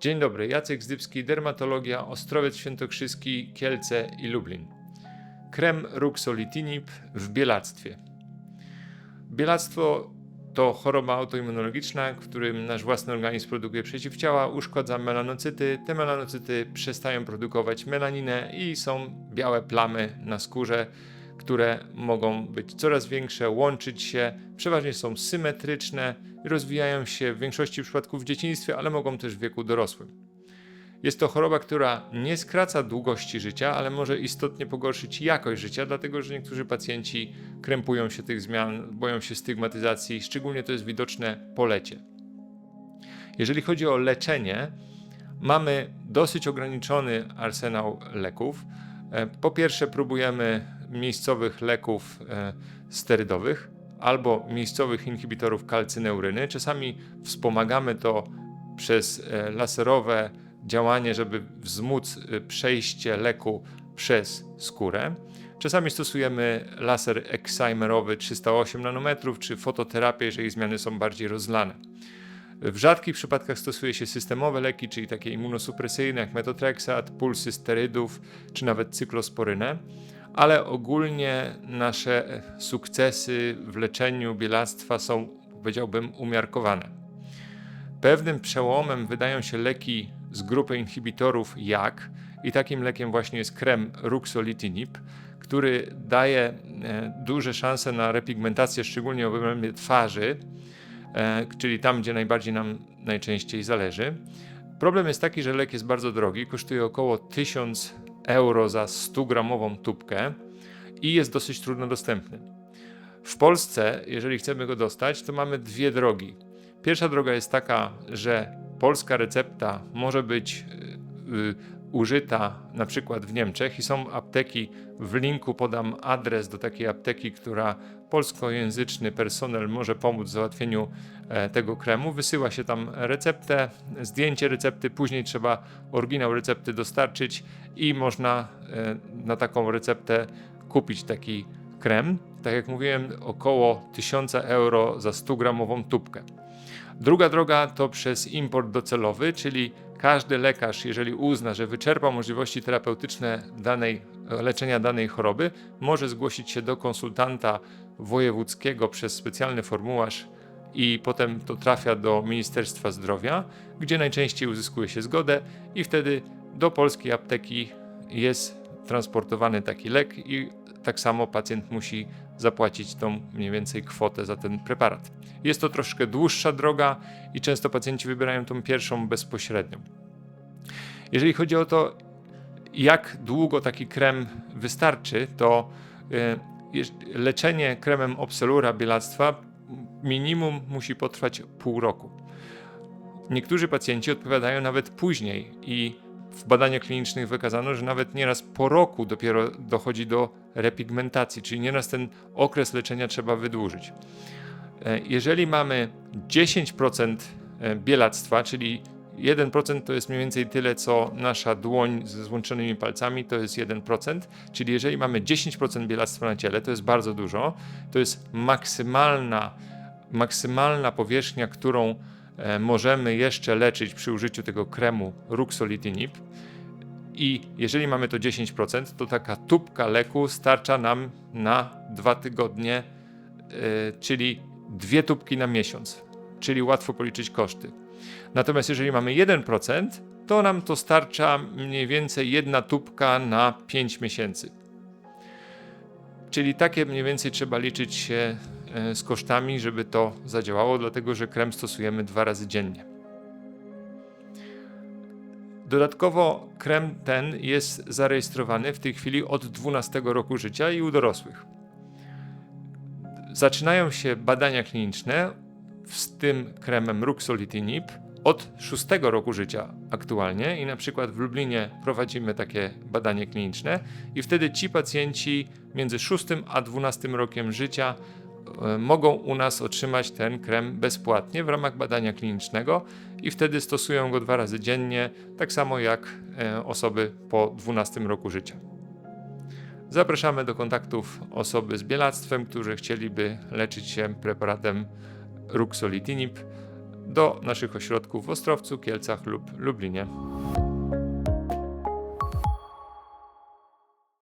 Dzień dobry, Jacek Zdybski, dermatologia, Ostrowiec Świętokrzyski, Kielce i Lublin. Krem Ruxolitinib w bielactwie. Bielactwo to choroba autoimmunologiczna, w którym nasz własny organizm produkuje przeciwciała, uszkadza melanocyty. Te melanocyty przestają produkować melaninę i są białe plamy na skórze, które mogą być coraz większe, łączyć się, przeważnie są symetryczne, rozwijają się w większości przypadków w dzieciństwie, ale mogą też w wieku dorosłym. Jest to choroba, która nie skraca długości życia, ale może istotnie pogorszyć jakość życia, dlatego że niektórzy pacjenci krępują się tych zmian, boją się stygmatyzacji, szczególnie to jest widoczne po lecie. Jeżeli chodzi o leczenie, mamy dosyć ograniczony arsenał leków. E, po pierwsze, próbujemy miejscowych leków e, sterydowych albo miejscowych inhibitorów kalcyneuryny. Czasami wspomagamy to przez e, laserowe działanie, żeby wzmóc e, przejście leku przez skórę. Czasami stosujemy laser excimerowy 308 nanometrów czy fototerapię, jeżeli zmiany są bardziej rozlane. W rzadkich przypadkach stosuje się systemowe leki, czyli takie immunosupresyjne jak metotrexat, pulsy sterydów czy nawet cyklosporynę ale ogólnie nasze sukcesy w leczeniu bielactwa są, powiedziałbym, umiarkowane. Pewnym przełomem wydają się leki z grupy inhibitorów JAK i takim lekiem właśnie jest krem ruxolitinib, który daje e, duże szanse na repigmentację, szczególnie w obrębie twarzy, e, czyli tam, gdzie najbardziej nam najczęściej zależy. Problem jest taki, że lek jest bardzo drogi, kosztuje około 1000 euro za 100-gramową tubkę i jest dosyć trudno dostępny. W Polsce, jeżeli chcemy go dostać, to mamy dwie drogi. Pierwsza droga jest taka, że polska recepta może być y, użyta na przykład w Niemczech i są apteki, w linku podam adres do takiej apteki, która polskojęzyczny personel może pomóc w załatwieniu e, tego kremu. Wysyła się tam receptę, zdjęcie recepty, później trzeba oryginał recepty dostarczyć i można e, na taką receptę kupić taki krem. Tak jak mówiłem, około 1000 euro za 100 gramową tubkę. Druga droga to przez import docelowy, czyli każdy lekarz, jeżeli uzna, że wyczerpa możliwości terapeutyczne danej, leczenia danej choroby, może zgłosić się do konsultanta wojewódzkiego przez specjalny formularz i potem to trafia do Ministerstwa Zdrowia, gdzie najczęściej uzyskuje się zgodę i wtedy do polskiej apteki jest transportowany taki lek i tak samo pacjent musi zapłacić tą mniej więcej kwotę za ten preparat. Jest to troszkę dłuższa droga i często pacjenci wybierają tą pierwszą bezpośrednią. Jeżeli chodzi o to, jak długo taki krem wystarczy, to y, leczenie kremem Opselura bielactwa minimum musi potrwać pół roku. Niektórzy pacjenci odpowiadają nawet później i w badaniach klinicznych wykazano, że nawet nieraz po roku dopiero dochodzi do repigmentacji, czyli nieraz ten okres leczenia trzeba wydłużyć. E, jeżeli mamy 10% e, bielactwa, czyli 1% to jest mniej więcej tyle, co nasza dłoń ze złączonymi palcami, to jest 1%, czyli jeżeli mamy 10% bielactwa na ciele, to jest bardzo dużo, to jest maksymalna, maksymalna powierzchnia, którą możemy jeszcze leczyć przy użyciu tego kremu ruxolitinib. I jeżeli mamy to 10%, to taka tubka leku starcza nam na dwa tygodnie, e, czyli dwie tubki na miesiąc, czyli łatwo policzyć koszty. Natomiast jeżeli mamy 1%, to nam to starcza mniej więcej jedna tubka na 5 miesięcy. Czyli takie mniej więcej trzeba liczyć się E, z kosztami, żeby to zadziałało, dlatego że krem stosujemy dwa razy dziennie. Dodatkowo krem ten jest zarejestrowany w tej chwili od 12 roku życia i u dorosłych. Zaczynają się badania kliniczne z tym kremem ruxolitinib od 6 roku życia aktualnie i na przykład w Lublinie prowadzimy takie badanie kliniczne i wtedy ci pacjenci między 6 a 12 rokiem życia E, mogą u nas otrzymać ten krem bezpłatnie w ramach badania klinicznego i wtedy stosują go dwa razy dziennie, tak samo jak e, osoby po 12 roku życia. Zapraszamy do kontaktów osoby z bielactwem, którzy chcieliby leczyć się preparatem ruxolitinib. do naszych ośrodków w Ostrowcu, Kielcach lub Lublinie.